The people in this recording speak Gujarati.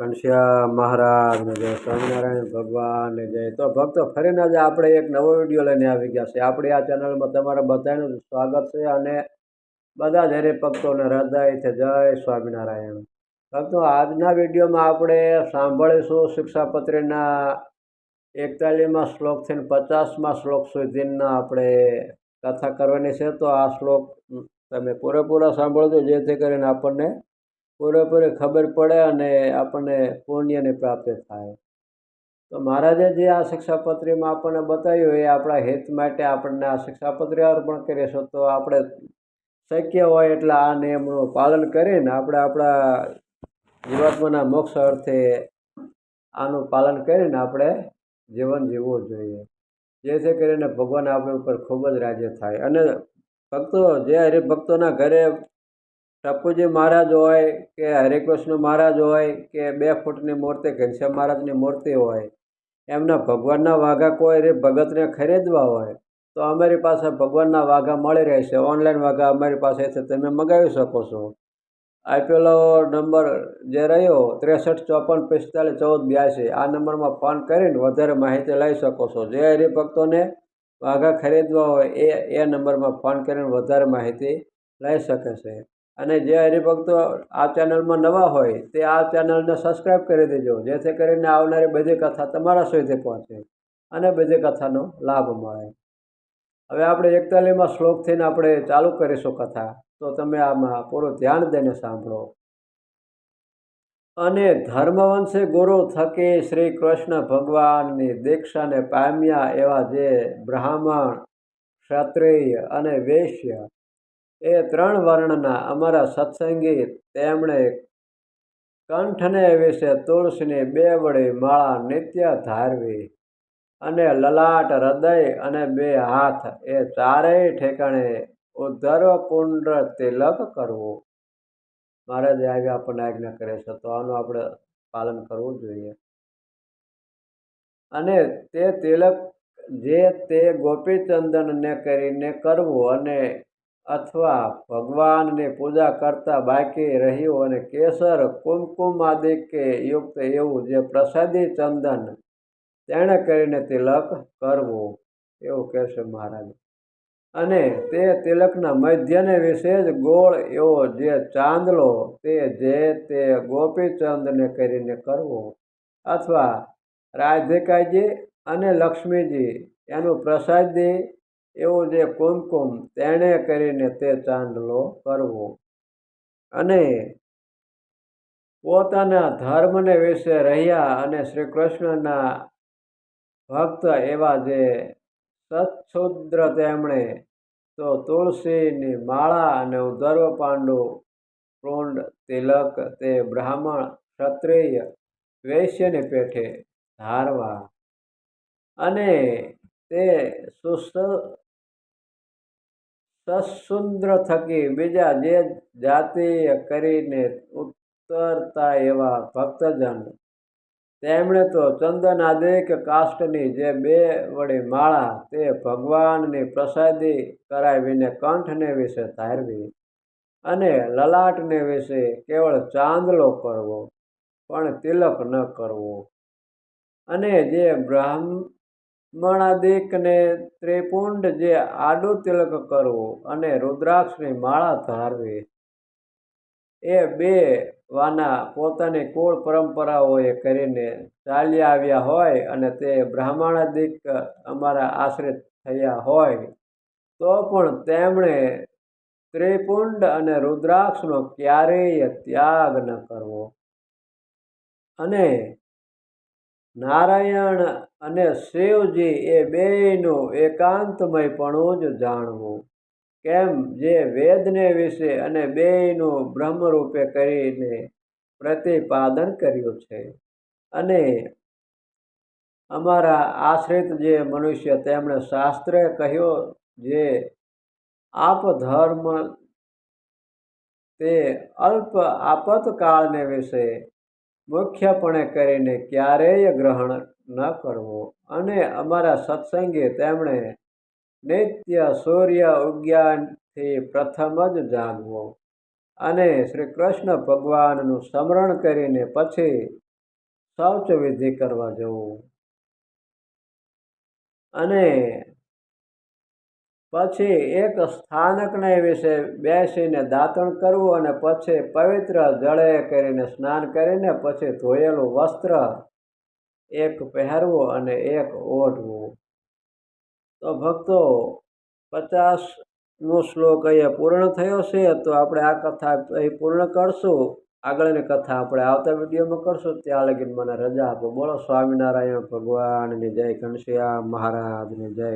ઘનશ્યામ મહારાજને જય સ્વામિનારાયણ ભગવાનને જય. તો ભક્તો, ફરીને આજે આપણે એક નવો વીડિયો લઈને આવી ગયા છે આપણી આ ચેનલમાં તમારા બધાનું સ્વાગત છે અને બધા જ હરિભક્તોને હૃદયથી જય સ્વામિનારાયણ. ભક્તો, આજના વિડીયોમાં આપણે સાંભળીશું શિક્ષાપત્રીના એકતાલીસમાં શ્લોકથી પચાસમાં શ્લોક સુધીના આપણે કથા કરવાની છે. તો આ શ્લોક તમે પૂરેપૂરા સાંભળજો, જેથી કરીને આપણને પૂરેપૂરી ખબર પડે અને આપણને પુણ્યની પ્રાપ્તિ થાય. તો મહારાજે જે આ શિક્ષાપત્રીમાં આપણને બતાવ્યું, એ આપણા હિત માટે આપણને આ શિક્ષાપત્રી અર્પણ કરીશું તો આપણે શક્ય હોય એટલે આ નિયમનું પાલન કરીને આપણે આપણા જીવાત્માના મોક્ષ અર્થે આનું પાલન કરીને આપણે જીવન જીવવું જોઈએ. જેથી કરીને ભગવાન આપણી ઉપર ખૂબ જ રાજ્ય થાય. અને ભક્તો, જે હરિભક્તોના ઘરે ટપ્પુજી મહારાજ હોય કે હરિકૃષ્ણ મહારાજ હોય કે બે ફૂટની મૂર્તિ, ઘનશ્યામ મહારાજની મૂર્તિ હોય, એમના ભગવાનના વાઘા કોઈ ભગતને ખરીદવા હોય, તો અમારી પાસે ભગવાનના વાઘા મળી રહેશે ઓનલાઈન વાઘા અમારી પાસેથી તમે મગાવી શકો છો. આપેલો નંબર જે રહ્યો, ત્રેસઠ, ચોપન, પિસ્તાલીસ, ચૌદ, બ્યાસી, આ નંબરમાં ફોન કરીને વધારે માહિતી લઈ શકો છો. જે હરિભક્તોને વાઘા ખરીદવા હોય, એ એ નંબરમાં ફોન કરીને વધારે માહિતી લઈ શકે છે. અને જે હરિભક્તો આ ચેનલમાં નવા હોય, તે આ ચેનલને સબસ્ક્રાઈબ કરી દેજો, જેથી કરીને આવનારી બધી કથા તમારા સુધી પહોંચે અને બધી કથાનો લાભ મળે. હવે આપણે એકતાલીમાં શ્લોકથી આપણે ચાલુ કરીશું કથા. તો તમે આમાં પૂરું ધ્યાન દઈને સાંભળો. અને ધર્મવંશે ગુરુ થકી શ્રી કૃષ્ણ ભગવાનની દીક્ષાને પામ્યા એવા જે બ્રાહ્મણ, ક્ષત્રિય અને વૈશ્ય એ ત્રણ વર્ણના અમારા સત્સંગી તેમણે કંઠને વિશે તુલસીની બે વળી માળા નિત્ય ધારવી અને લલાટ હૃદય અને બે હાથ એ ચારેય ઠેકાણે ઉદ્ધર્વ પુંડ તિલક કરવું. મહારાજે આવી આપણને આજ્ઞા કરે છે, તો આનું આપણે પાલન કરવું જોઈએ. અને તે તિલક જે તે ગોપીચંદનને કરીને કરવું અને અથવા ભગવાનની પૂજા કરતા બાકી રહ્યું અને કેસર, કુમકુમ આદિ કે યુક્ત એવું જે પ્રસાદી ચંદન, તેણે કરીને તિલક કરવું, એવું કહેશે મહારાજ. અને તે તિલકના મધ્યને વિશે જ ગોળ એવો જે ચાંદલો તે જે તે ગોપીચંદને કરીને કરવો. અથવા રાધિકાજી અને લક્ષ્મીજી એનું પ્રસાદી એવું જે કુમકુમ તેણે કરીને તે ચાંદલો કરવો અને પોતાના ધર્મને વિશે રહ્યા અને શ્રી કૃષ્ણના ભક્ત એવા જે સત્શુદ્ર તેમણે, તો તુલસીની માળા અને ઉધર્વ પાંડુ કુંડ, તિલક તે બ્રાહ્મણ ક્ષત્રિય વૈશ્યની પેઠે ધારવા અને તે સુસ્ત થકી બીજા જે જાતિય કરીને ઉતરતા એવા ભક્તજન તેમણે તો ચંદન આદિક કાષ્ટની જે બે વળી માળા તે ભગવાનની પ્રસાદી કરાવીને કંઠને વિશે ધારવી અને લલાટને વિશે કેવળ ચાંદલો કરવો, પણ તિલક ન કરવો અને જે બ્રાહ્મ મણાદિકને ત્રિપુંડ જે આડો તિલક કરવું અને રુદ્રાક્ષની માળા ધારવી, એ બે વાના પોતાની કુળ પરંપરાઓએ કરીને ચાલ્યા આવ્યા હોય અને તે બ્રાહ્મણાદિક અમારા આશ્રિત થયા હોય, તો પણ તેમણે ત્રિપુંડ અને રુદ્રાક્ષનો ક્યારેય ત્યાગ ન કરવો. અને નારાયણ અને શિવજી એ બેયનું એકાંતમયપણું જ જાણવું. કેમ જે વેદને વિશે અને બેયનું બ્રહ્મરૂપે કરીને પ્રતિપાદન કર્યું છે. અને અમારા આશ્રિત જે મનુષ્ય તેમણે શાસ્ત્રે કહ્યો જે આપ ધર્મ તે અલ્પ આપતકાળને વિશે મુખ્યપણે કરીને ક્યારેય ગ્રહણ ન કરવો. અને અમારા સત્સંગે તેમણે નિત્ય સૂર્ય ઉગ્યાનથી પ્રથમ જ જાગવો અને શ્રી કૃષ્ણ ભગવાનનું સ્મરણ કરીને પછી શૌચવિધિ કરવા જવું. અને પછી એક સ્થાનકને વિશે બેસીને દાંતણ કરવું અને પછી પવિત્ર જળે કરીને સ્નાન કરીને પછી ધોયેલું વસ્ત્ર એક પહેરવું અને એક ઓઢવું. તો ભક્તો પચાસનો શ્લોક અહીંયા પૂર્ણ થયો છે, તો આપણે આ કથા અહીં પૂર્ણ કરશું. આગળની કથા આપણે આવતા વિડીયોમાં કરશું. ત્યાં લગીને મને રજા આપો. બોલો, સ્વામિનારાયણ ભગવાનની જય ઘનશ્યામ મહારાજની જય.